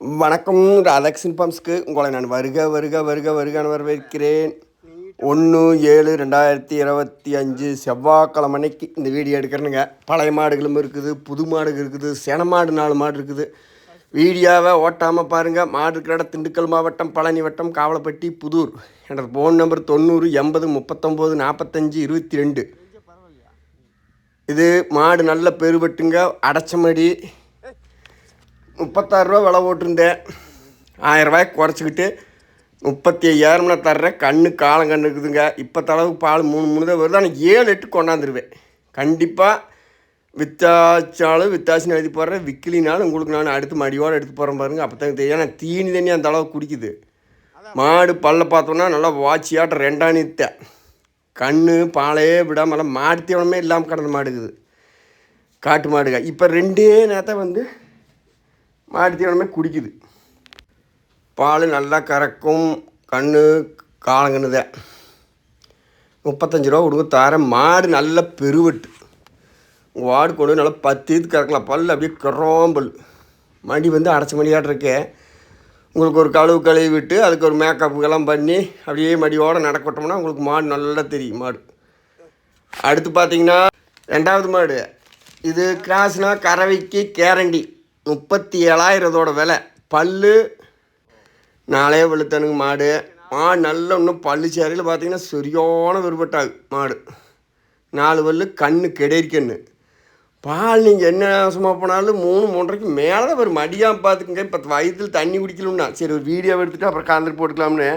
வணக்கம் ராதாகிருஷ்ணன் பம்ஸ்க்கு உங்களை நான் வருக வருக வருக வருகன்னு வரவேற்கிறேன். ஒன்று ஏழு ரெண்டாயிரத்தி இருபத்தி அஞ்சு செவ்வாய்க்கிழமை அன்னைக்கு இந்த வீடியோ எடுக்கிறேனுங்க. பழைய மாடுகளும் இருக்குது புது மாடுகள் இருக்குது சென மாடு நாலு மாடு இருக்குது. வீடியோவை ஓட்டாமல் பாருங்கள் மாடு இருக்கிற இடம் திண்டுக்கல் மாவட்டம் பழனி வட்டம் காவலப்பட்டி புதூர். எனது ஃபோன் நம்பர் தொண்ணூறு எண்பது முப்பத்தொம்போது நாற்பத்தஞ்சு இருபத்தி ரெண்டு. இது மாடு நல்ல பெருவட்டுங்க. அடைச்சமடி முப்பத்தாறுரூவா விலை போட்டிருந்தேன். ஆயிரரூபாய்க்கு குறைச்சிக்கிட்டு முப்பத்தி ஐயாயிரம்னா தர்றேன். கண்ணு காலம் கண்ணு இருக்குதுங்க இப்போ தளவுக்கு பால் மூணு மூணு தான் வருது. ஆனால் ஏழு எட்டு கொண்டாந்துருவேன். கண்டிப்பாக வித்தாச்சாலும் வித்தாசின்னு எழுதி போடுறேன். விக்கிலினாலும் உங்களுக்கு நான் அடுத்து மடியோடு எடுத்து போகிறேன் பாருங்க. அப்போ தான் தெரியும். ஏன்னா தீனி தண்ணி அந்த அளவுக்கு குடிக்குது. மாடு பல்ல பார்த்தோன்னா நல்லா வாட்சியாட்டம் ரெண்டாணித்த கண்ணு பாலையே விடாமல் மாடு தீவனமே இல்லாமல் கிடந்த மாடுக்குது. காட்டு மாடுங்க. இப்போ ரெண்டே நேரத்தை வந்து மாட்டு தீவனமே குடிக்குது. பால் நல்லா கறக்கும் கண் காலங்கன்னு முப்பத்தஞ்சு ரூபா கொடுங்க தர மாடு நல்ல பெருவெட்டு. உங்கள் வாடு கொண்டு நல்லா பத்து இது கறக்கலாம். பல் அப்படியே கரோம்பல் மடி வந்து அடைச்ச மடியாட்டிருக்கே உங்களுக்கு ஒரு கழுவு கழுவி விட்டு அதுக்கு ஒரு மேக்கப்புக்கெல்லாம் பண்ணி அப்படியே மடியோடு நடக்கட்டோம்னா உங்களுக்கு மாடு நல்லா தெரியும் மாடு. அடுத்து பார்த்தீங்கன்னா ரெண்டாவது மாடு. இது கிராஸ்னா கறவைக்கு கேரண்டி. முப்பத்தி ஏழாயிரம் இதோட விலை. பல்லு நாளே வெளுத்தனுங்க மாடு. மாடு நல்ல இன்னும் பல்லு சேரையில் பார்த்தீங்கன்னா சரியான விருப்பட்டாகு மாடு. நாலு பல்லு கண்ணு கெடேரிக்கண்ணு பால் நீங்கள் என்ன சும்மா போனாலும் மூணு மூன்றரைக்கு மேலே தான் வரும். மடியாக பார்த்துக்குங்க இப்போ வயிற்றில் தண்ணி குடிக்கணும்னா சரி ஒரு வீடியோ எடுத்துகிட்டு அப்புறம் காந்திரி போட்டுக்கலாம்னு.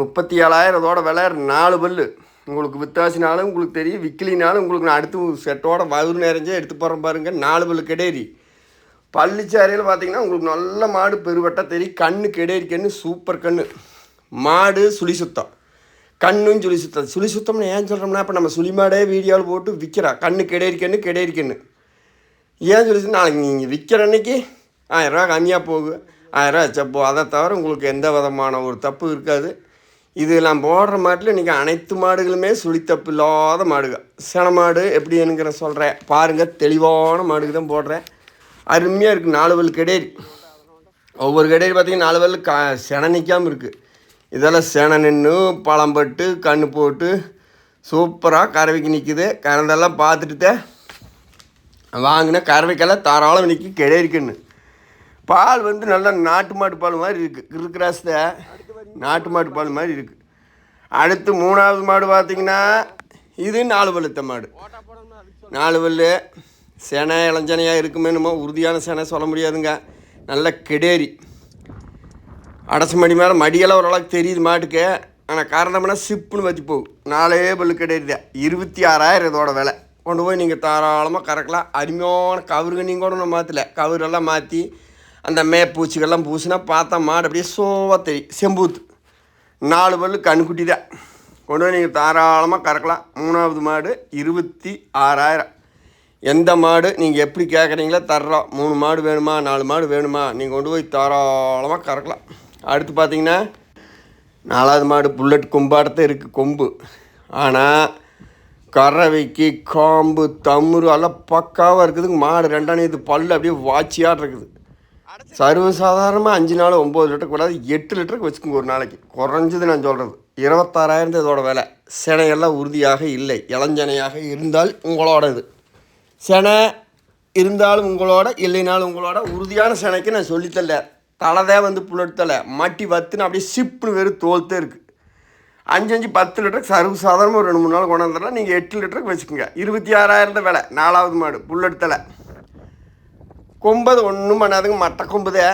முப்பத்தி ஏழாயிரம் விலை நாலு பல்லு. உங்களுக்கு வித்தாசினாலும் உங்களுக்கு தெரியும் விக்கிலினாலும் உங்களுக்கு நான் அடுத்து செட்டோட வயிறு நிறைஞ்சே எடுத்து போகிறேன் பாருங்கள் நாலு பல்லு கெடேரி. பள்ளிச்சாரையில் பார்த்தீங்கன்னா உங்களுக்கு நல்ல மாடு பெருவட்டாக தெரியும். கண்ணு கெடேரி கண்ணு சூப்பர் கண்ணு. மாடு சுழி சுத்தம். கண்ணும் சுழி சுத்தம். சுழி சுத்தம்னு ஏன் சொல்கிறோம்னா இப்போ நம்ம சுழி மாடே வீடியோவில் போட்டு விற்கிறா கண்ணு கெடேரி கண்ணு கெடேரி கண்ணு. ஏன் சொல்லி நாளைக்கு நீங்கள் விற்கிற அன்னைக்கு ஆயிரரூவா கம்மியாக போகுது. ஆயிரரூவா வச்சப்போ அதை தவிர உங்களுக்கு எந்த விதமான ஒரு தப்பு இருக்காது. இது நான் போடுற மாட்டில் இன்றைக்கி அனைத்து மாடுகளுமே சுழித்தப்பு இல்லாத மாடுகள். சின மாடு எப்படி என்கிற சொல்கிறேன் பாருங்கள் தெளிவான மாடுக்கு தான் போடுறேன். அருமையாக இருக்குது நாலு வல் கெடேரி ஒவ்வொரு கடையில் பார்த்தீங்கன்னா நாலு வல் கா சென நிற்காமல் இருக்குது இதெல்லாம் சென நின்று பழம் பட்டு கண்ணு போட்டு சூப்பராக கறவைக்கு நிற்குது கறந்தெல்லாம் பார்த்துட்டு வாங்கின கறவைக்கெல்லாம் தாராளம் நிற்கி கிடையிருக்குன்னு பால் வந்து நல்லா நாட்டு மாட்டு பால் மாதிரி இருக்குது இருக்கிறாஸ்த நாட்டு மாட்டு பால் மாதிரி இருக்குது அடுத்து மூணாவது மாடு பார்த்தீங்கன்னா இது நாலு பழுத்த மாடு. நாலு பல்லு செனை இளஞ்சனையாக இருக்குமேனுமோ உறுதியான சேனை சொல்ல முடியாதுங்க. நல்ல கெடேரி. அடைச்ச மடி மேலே மடியெல்லாம் ஓரளவுக்கு தெரியுது மாட்டுக்கு. ஆனால் காரணம்னா சிப்புன்னு வச்சு போகும். நாலே பல்லு கிடையாது இருபத்தி ஆறாயிரம் இதோட விலை. கொண்டு போய் நீங்கள் தாராளமாக கறக்கலாம். அருமையான கவருங்க நீங்கள் கூட ஒன்றும் மாற்றல கவுரெல்லாம் மாற்றி அந்த மேப்பூச்சிகள்லாம் பூசினா பார்த்தா மாடு அப்படியே சோவாக தெரியும். செம்பூத்து. நாலு பல்லு கண்குட்டி தான் கொண்டு போய் நீங்கள் தாராளமாக கறக்கலாம். மூணாவது மாடு இருபத்தி ஆறாயிரம். எந்த மாடு நீங்கள் எப்படி கேட்குறீங்களோ தர்றோம். மூணு மாடு வேணுமா நாலு மாடு வேணுமா நீங்கள் கொண்டு போய் தாராளமாக கறக்கலாம். அடுத்து பார்த்தீங்கன்னா நாலாவது மாடு புல்லட் கொம்பாடத்தான் இருக்குது கொம்பு. ஆனால் கறவைக்கு காம்பு தமுறு எல்லாம் பக்காவாக இருக்குதுங்க. மாடு ரெண்டாம் இது பல்லு அப்படியே வாட்சியாக இருக்குது. சர்வசாதாரணமாக அஞ்சு நாள் ஒம்பது லிட்டர் கூடாது எட்டு லிட்டருக்கு வச்சுக்கோங்க ஒரு நாளைக்கு. குறைஞ்சது நான் சொல்கிறது இருபத்தாறாயிரம் இதோட விலை. சினையெல்லாம் உறுதியாக இல்லை. இளஞ்சனையாக இருந்தால் உங்களோட இது செனை இருந்தாலும் உங்களோட இல்லைனாலும் உங்களோட உறுதியான செனைக்கு நான் சொல்லித்தரல தலைதே வந்து புல்லெடுத்தலை மட்டி வத்துன்னு அப்படியே சிப்புன்னு வெறும் தோல்த்தே இருக்குது அஞ்சு அஞ்சு பத்து லிட்டருக்கு சர்வ சாதாரணமாக ஒரு ரெண்டு மூணு நாள் கொண்டாந்துடலாம் நீங்கள் எட்டு லிட்டருக்கு வச்சுக்கோங்க. இருபத்தி ஆறாயிரம் தான் விலை. நாலாவது மாடு புல்லெடுத்தலை கொம்பது ஒன்றும் பண்ணாதுங்க. மட்டை கொம்புதே.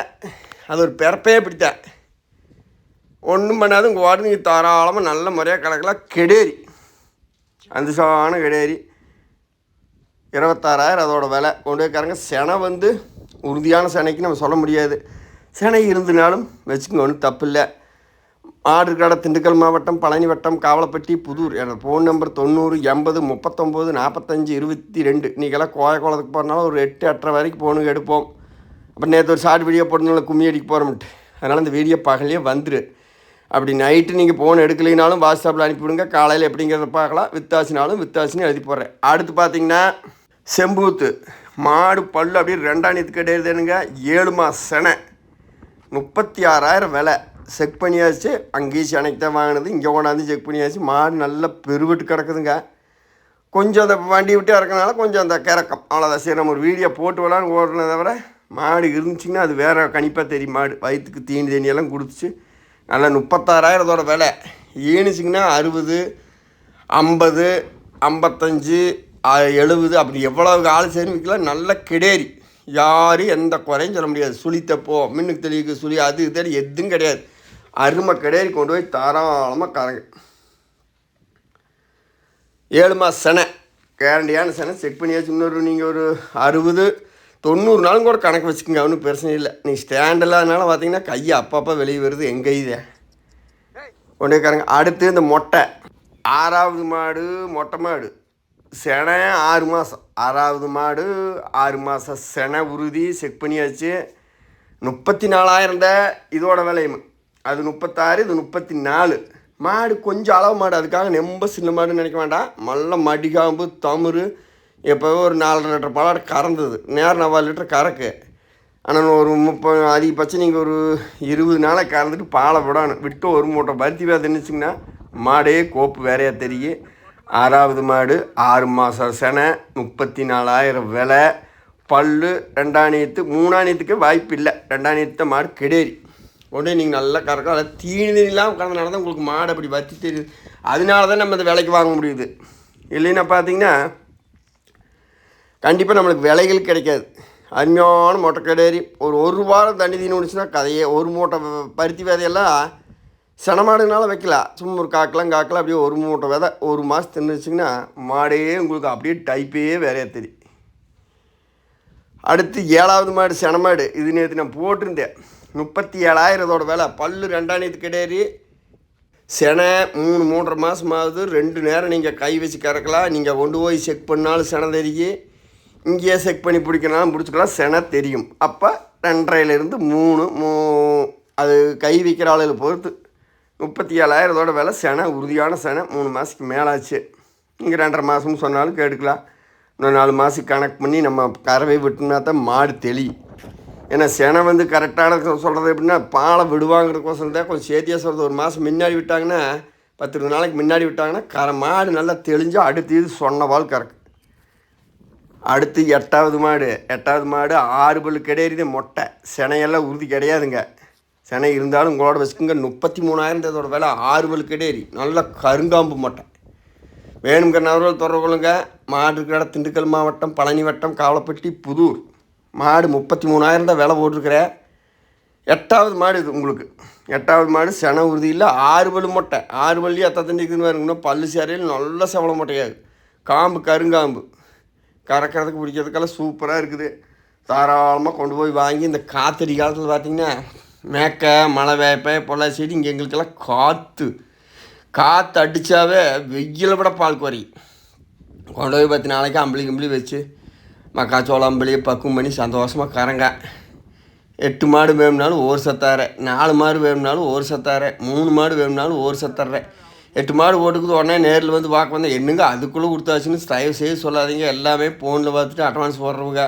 அது ஒரு பிறப்பே பிடித்தேன். ஒன்றும் பண்ணாது உங்கள் நீங்கள் தாராளமாக நல்ல முறையாக கலக்கலாம் கெடேரி. அந்த சான கெடேரி. இருபத்தாறாயிரம் அதோட விலை. கொண்டு வைக்காரங்க செனை வந்து உறுதியான செனைக்கு நம்ம சொல்ல முடியாது. செனை இருந்தனாலும் வச்சுக்கோங்க ஒன்றும் தப்பு இல்லை ஆடு கடை திண்டுக்கல் மாவட்டம் பழனி வட்டம் காவலப்பட்டி புதூர். என்னோடய ஃபோன் நம்பர் தொண்ணூறு எண்பது முப்பத்தொம்போது நாற்பத்தஞ்சு இருபத்தி ரெண்டு. இன்றைக்கெல்லாம் கோய குளத்துக்கு போகிறனால ஒரு எட்டு எட்டரை வரைக்கும் போகணுங்க எடுப்போம். அப்புறம் நேற்று ஒரு ஷார்ட் வீடியோ போட்டனால கும்மி அடிக்க போகிறோம்ட்டு அதனால் இந்த வீடியோ பகலே வந்துடு அப்படி நைட்டு நீங்கள் ஃபோன் எடுக்கலைனாலும் வாட்ஸ்அப்பில் அனுப்பிவிடுங்க. காலையில் எப்படிங்கிறத பார்க்கலாம். வித்தாசினாலும் வித்தாசின்னு எழுதி போடுறேன். அடுத்து பார்த்தீங்கன்னா செம்பூத்து மாடு பல்லு அப்படியே நீத்து கிடையாதுனுங்க ஏழு மாத செனை. முப்பத்தி ஆறாயிரம் விலை. செக் பண்ணியாச்சு. அங்கேயும் சென்னைக்கு தான் வாங்கினது. இங்கே கொண்டாந்து செக் பண்ணியாச்சு. மாடு நல்லா பெருவிட்டு கிடக்குதுங்க. கொஞ்சம் அந்த வண்டி விட்டு இறக்கனால கொஞ்சம் அந்த கிறக்கம். அவ்வளோதான் சரி நம்ம ஒரு வீடியோ போட்டு விளான்னு ஓடுறத தவிர மாடு இருந்துச்சுன்னா அது வேறு கணிப்பாக தெரியும். மாடு வயிற்றுக்கு தீனி தண்ணியெல்லாம் கொடுத்துச்சு நல்லா முப்பத்தாறாயிரத்தோட விலை. ஏணுச்சிங்கன்னா அறுபது ஐம்பது ஐம்பத்தஞ்சு எழுபது அப்படி எவ்வளவு ஆள் சரி விற்கலாம்? நல்ல கிடேரி யாரும் எந்த குறையும் சொல்ல முடியாது. சுழித்தப்போ மின்னுக்கு தெளிவுக்கு சுழி அது தேடி எதுவும் கிடையாது. அருமை கிடேரி கொண்டு போய் தாராளமாக கரங்க ஏழு மாதம் செனை. கேரண்டியான செனை செக் பண்ணியாச்சு இன்னொரு நீங்கள் ஒரு அறுபது தொண்ணூறு நாளும் கூட கணக்கு வச்சுக்கோங்க ஒன்றும் பிரச்சனை இல்லை. நீ ஸ்டாண்ட் இல்லாதனால பார்த்தீங்கன்னா கையை அப்பப்போ வெளியே வருது எங்கே இதே? கொண்டே காரங்க அடுத்து இந்த மொட்டை. ஆறாவது மாடு மொட்டை மாடு. செனை ஆறு மாதம் ஆறாவது மாடு ஆறு மாதம் செனை உறுதி செக் பண்ணியாச்சு. முப்பத்தி நாலாயிரம் தான் இதோட விலையும். அது முப்பத்தாறு இது முப்பத்தி நாலு மாடு கொஞ்சம் அளவு மாடு அதுக்காக ரொம்ப சின்ன மாடுன்னு நினைக்க வேண்டாம். நல்ல மடிகாம்பு தமுறு எப்போவே ஒரு நாலரை லிட்டர் பாலாடு கறந்தது. நேரம் நாலு லிட்டர் கறக்கு. ஆனால் ஒரு முப்பது அதிகபட்சம் நீங்கள் ஒரு இருபது நாளைக்கு கறந்துட்டு பாலை விடணும் விட்டு ஒரு மூட்டை பருத்தி வேறு தின்னுச்சிங்கன்னா மாடே கோப்பு வேறையா தெரியும் ஆறாவது மாடு ஆறு மாதம் செனை முப்பத்தி நாலாயிரம் விலை. பல்லு ரெண்டாணியத்து மூணாணியத்துக்கு வாய்ப்பு இல்லை. ரெண்டாணியத்த மாடு கெடேரி உடனே நீங்கள் நல்லா கறக்கும் அதை தீனி இல்லாமல் கறந்தனால தான் உங்களுக்கு மாடு அப்படி வத்தி தெரியுது. அதனால தான் நம்ம இந்த விலைக்கு வாங்க முடியுது. இல்லைன்னா பார்த்தீங்கன்னா கண்டிப்பாக நம்மளுக்கு விலைகள் கிடைக்காது. அருமையான மொட்டை கடேரி ஒரு ஒரு வாரம் தண்ணி தீனி முடிச்சுன்னா கதையே. ஒரு மூட்டை பருத்தி விதையெல்லாம் சனமாடுனால வைக்கலாம் சும்மா ஒரு காக்கலாம் காக்கலாம் அப்படியே ஒரு மூட்டை விதை ஒரு மாதம் தின்னுச்சிங்கன்னா மாடே உங்களுக்கு அப்படியே டைப்பே வேறையாக தெரியும். அடுத்து ஏழாவது மாடு செனமாடு. இது நேற்று நான் போட்டிருந்தேன். முப்பத்தி ஏழாயிரத்தோட வேலை. பல்லு ரெண்டாயிரத்து கிடையாது செனை மூணு மூன்றரை மாதம் ஆகுது ரெண்டு நேரம் நீங்கள் கை வச்சு கறக்கலாம். நீங்கள் கொண்டு போய் செக் பண்ணாலும் செனை தெரியும் இங்கேயே செக் பண்ணி பிடிக்கணும் பிடிச்சிக்கலாம். செனை தெரியும். அப்போ ரெண்டரையிலேருந்து மூணு மூ அது கை விற்கிற ஆளுகளை பொறுத்து முப்பத்தி ஏழாயிரத்தோட விலை செனை உறுதியான செனை மூணு மாதத்துக்கு மேலாச்சு. இங்கே ரெண்டரை மாதம்னு சொன்னாலும் கேட்டுக்கலாம். இன்னும் நாலு மாதத்துக்கு கணக்கு பண்ணி நம்ம கறவை விட்டுனா தான் மாடு தெளியும். ஏன்னா செனை வந்து கரெக்டான சொல்கிறது எப்படின்னா பாலை விடுவாங்கிறதுக்கோசரம் தான் கொஞ்சம் சேத்தியாக சொல்கிறது ஒரு மாதம் முன்னாடி விட்டாங்கன்னா பத்து இருபது நாளைக்கு முன்னாடி விட்டாங்கன்னா கர மாடு நல்லா தெளிஞ்சு அடுத்து இது சொன்ன பால் கறக்கு அடுத்து எட்டாவது மாடு. எட்டாவது மாடு ஆறு பல் கிடையாது மொட்டை. செனையெல்லாம் உறுதி கிடையாதுங்க. செனை இருந்தாலும் உங்களோட வச்சுக்கோங்க முப்பத்தி மூணாயிரத்தோட விலை ஆறு பல் கிடையாது. நல்ல கருங்காம்பு மொட்டை. வேணுங்கிறவர்கள் தொடர்பு கொள்ளுங்க. மாடு இருக்கிற இடம் திண்டுக்கல் மாவட்டம் பழனி வட்டம் காவலப்பட்டி புதூர். மாடு முப்பத்தி மூணாயிரம் தான் விலை போட்டிருக்கிறேன் எட்டாவது மாடு இது உங்களுக்கு. எட்டாவது மாடு சென உறுதி இல்லை ஆறு பல் மொட்டை. ஆறு பள்ளி எத்தனை தண்டிக்குதுன்னு பாருங்கன்னா பல்லு சேரையில் நல்ல செவல மொட்டையாது காம்பு கருங்காம்பு. கறக்கிறதுக்கு பிடிக்கிறதுக்கெல்லாம் சூப்பராக இருக்குது. தாராளமாக கொண்டு போய் வாங்கி இந்த காத்தடி காலத்தில் பார்த்தீங்கன்னா மேக்க மழை வேப்ப பொள்ளாச்சி செடி இங்கே எங்களுக்கெல்லாம் காற்று காற்று அடித்தாவே வெயில் விட பால் குறை கொண்டு போய் பத்து நாளைக்கு அம்பளி கம்பளி வச்சு மக்காச்சோளம் அம்பளியை பக்குவம் பண்ணி சந்தோஷமாக கறங்க. எட்டு மாடு வேணும்னாலும் ஒரு சத்தாரை நாலு மாடு வேணும்னாலும் ஒரு சத்தாரை மூணு மாடு வேணும்னாலும் ஒரு சத்தாரை. எட்டு மாடு ஓட்டுக்குது உடனே நேரில் வந்து பார்க்க வந்தேன் என்னங்க அதுக்குள்ளே கொடுத்தாச்சுன்னு தயவு செய்து சொல்லாதீங்க. எல்லாமே ஃபோனில் பார்த்துட்டு அட்வான்ஸ் போடுறவங்க.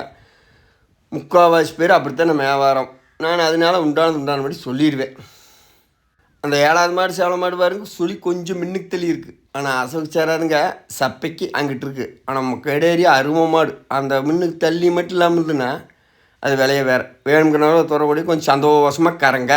முக்கால்வாசி பேர் அப்படித்தான் நம்ம வியாபாரம். நான் அதனால உண்டானது உண்டானபடி சொல்லிடுவேன். அந்த ஏழாவது மாடு சேவல மாடு பாருங்க சுழி கொஞ்சம் மின்னுக்கு தெளி இருக்குது ஆனால் அசோக் சேராதுங்க சப்பைக்கு அங்கிட்டு இருக்குது ஆனால் நம்ம கெடேரி அரும மாடு. அந்த மின்னுக்கு தள்ளி மட்டும் இல்லாமல் இருந்துன்னா அது விலைய வேறு. வேணுங்கிறனால துறவடி கொஞ்சம் சந்தோஷமாக கறங்க.